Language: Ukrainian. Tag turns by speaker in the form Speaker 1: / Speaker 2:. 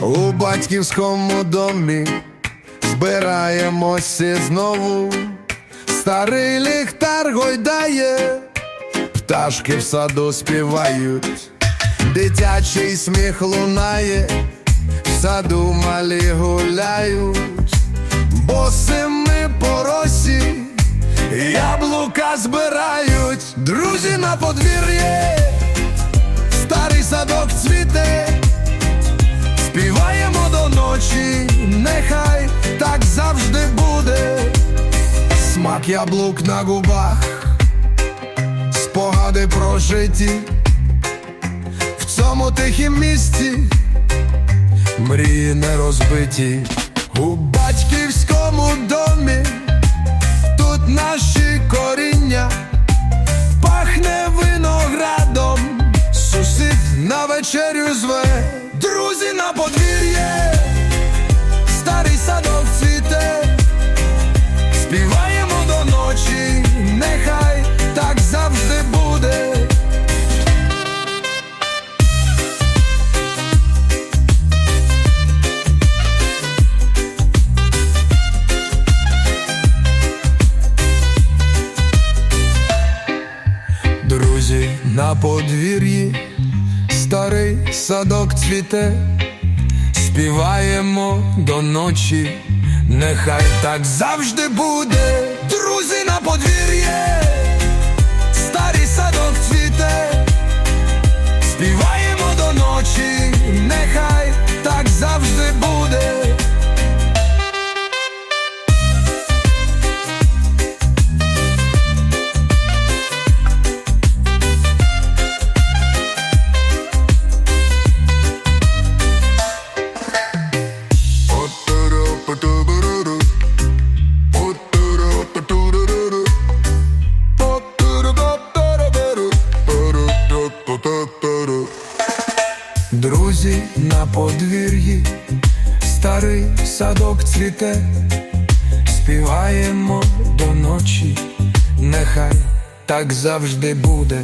Speaker 1: У батьківському домі збираємося знову. Старий ліхтар гойдає, пташки в саду співають, дитячий сміх лунає, в саду малі гуляють, босими по росі яблука збирають, друзі на подвір'ї, старий садок цвіте. Смак яблук на губах, спогади про житті, в цьому тихім місті. Мрії не розбиті. У батьківському домі, тут наші коріння, пахне виноградом, сусід на вечерю зве, друзі на подвір'є, Друзі на подвір'ї, старий садок цвіте, співаємо до ночі, нехай так завжди буде. Друзі на подвір'ї, Друзі на подвір'ї, старий садок цвіте, співаємо до ночі, нехай так завжди буде.